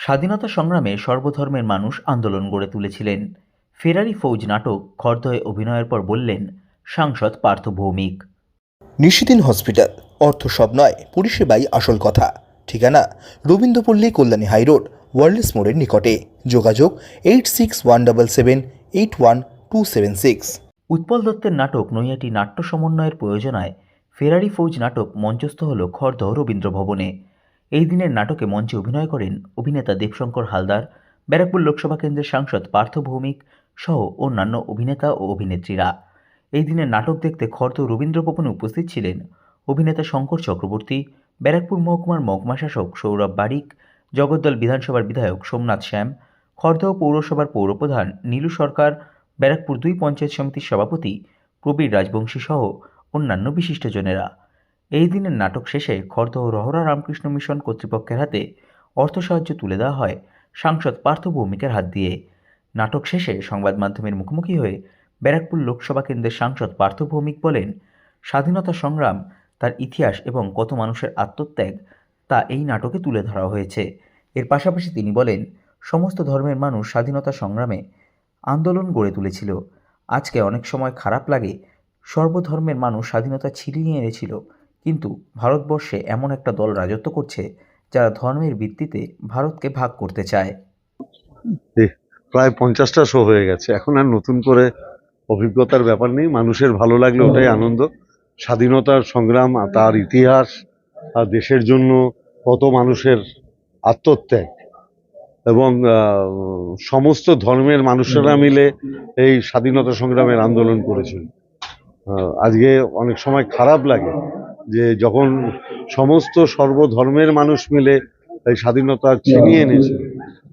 স্বাধীনতা সংগ্রামে সর্বধর্মের মানুষ আন্দোলন গড়ে তুলেছিলেন। ফেরারি ফৌজ নাটক খর্দয়ে অভিনয়ের পর বললেন সাংসদ পার্থ ভৌমিক। নিশিদিন হসপিটাল অর্থ সব নয় পরিষেবাই আসল কথা। ঠিকানা রবীন্দ্রপল্লী কল্যাণী হাইরোড ওয়ার্ল্ডস মোড়ের নিকটে। যোগাযোগ eight six one double seven eight one two seven six. Utpal দত্তের নাটক নৈয়াটি নাট্য সমন্বয়ের প্রয়োজনায় ফেরারি ফৌজ নাটক মঞ্চস্থ হল খর্দ রবীন্দ্র ভবনে এই দিনের নাটকে মঞ্চে অভিনয় করেন অভিনেতা দেবশঙ্কর হালদার, ব্যারাকপুর লোকসভা কেন্দ্রের সাংসদ পার্থ ভৌমিক সহ অন্যান্য অভিনেতা ও অভিনেত্রীরা। এই দিনের নাটক দেখতে খর্দ রবীন্দ্র ভবনে উপস্থিত ছিলেন অভিনেতা শঙ্কর চক্রবর্তী, ব্যারাকপুর মহকুমার মহকুমা শাসক সৌরভ বারিক, জগদ্দল বিধানসভার বিধায়ক সোমনাথ শ্যাম খর্দহ পৌরসভার পৌরপ্রধান নীলু সরকার, ব্যারাকপুর দুই পঞ্চায়েত সমিতির সভাপতি প্রবীর রাজবংশী সহ অন্যান্য বিশিষ্টজনেরা। এই দিনের নাটক শেষে খর্দহ রহরা রামকৃষ্ণ মিশন কর্তৃপক্ষের হাতে অর্থ সাহায্য তুলে দেওয়া হয় সাংসদ পার্থ ভৌমিকের হাত দিয়ে। নাটক শেষে সংবাদ মাধ্যমের মুখোমুখি হয়ে ব্যারাকপুর লোকসভা কেন্দ্রের সাংসদ পার্থ ভৌমিক বলেন, স্বাধীনতা সংগ্রাম, তার ইতিহাস এবং কত মানুষের আত্মত্যাগ, তা এই নাটকে তুলে ধরা হয়েছে। এর পাশাপাশি তিনি বলেন, সমস্ত ধর্মের মানুষ স্বাধীনতা সংগ্রামে আন্দোলন গড়ে তুলেছিল। আজকে অনেক সময় খারাপ লাগে। সর্বধর্মের মানুষ স্বাধীনতা ছিনিয়ে এনেছিল। কিন্তু ভারতবর্ষে এমন একটা দল রাজত্ব করছে যারা ধর্মের ভিত্তিতে ভারতকে ভাগ করতে চায়। প্রায় পঞ্চাশটা শো হয়ে গেছে। এখন আর নতুন করে অভিজ্ঞতার ব্যাপার নেই। মানুষের ভালো লাগলে ওটাই আনন্দ। স্বাধীনতার সংগ্রাম আর তার ইতিহাস আর দেশের জন্য কত মানুষের আত্মত্যাগ এবং সমস্ত ধর্মের মানুষেরা মিলে এই স্বাধীনতা সংগ্রামের আন্দোলন করেছিল আজকে অনেক সময় খারাপ লাগে। যে যখন সমস্ত সর্বধর্মের মানুষ মিলে এই স্বাধীনতা ছিনিয়ে এনেছে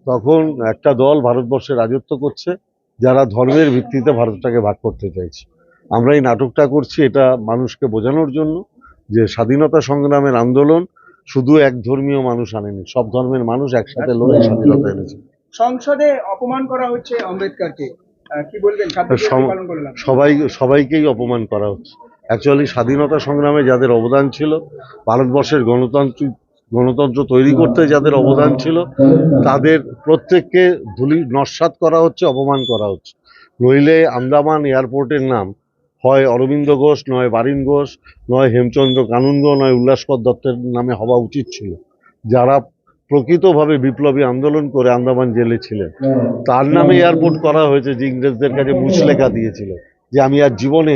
তখন একটা দল ভারতবর্ষে রাজত্ব করছে যারা ধর্মের ভিত্তিতে ভারতটাকে ভাগ করতে চাইছে। আমরা এই নাটকটা করছি এটা মানুষকে বোঝানোর জন্য যে স্বাধীনতা সংগ্রামের আন্দোলন শুধু এক ধর্মীয় মানুষ আনেনি সব ধর্মের মানুষ একসাথে লড়ে স্বাধীনতা এনেছে। সংসদে অপমান করা হচ্ছে আম্বেদকরকে। কি বলবেন? সবাই সবাইকেই অপমান করা হচ্ছে। অ্যাকচুয়ালি স্বাধীনতা সংগ্রামে যাদের অবদান ছিল, ভারতবর্ষের গণতন্ত্র গণতন্ত্র তৈরি করতে যাদের অবদান ছিল, তাদের প্রত্যেককে ধুলি নস্বাত করা হচ্ছে, অপমান করা হচ্ছে। নইলে আন্দামান এয়ারপোর্টের নাম হয় অরবিন্দ ঘোষ, নয় বারিন ঘোষ, নয় হেমচন্দ্র কানুনগ নয় উল্লাসকর দত্তের নামে হওয়া উচিত ছিল। যারা প্রকৃতভাবে বিপ্লবী আন্দোলন করে আন্দামান জেলে ছিলেন, তার নামে এয়ারপোর্ট করা হয়েছে যে ইংরেজদের কাছে মুচলেখা দিয়েছিল যে আমি আর জীবনে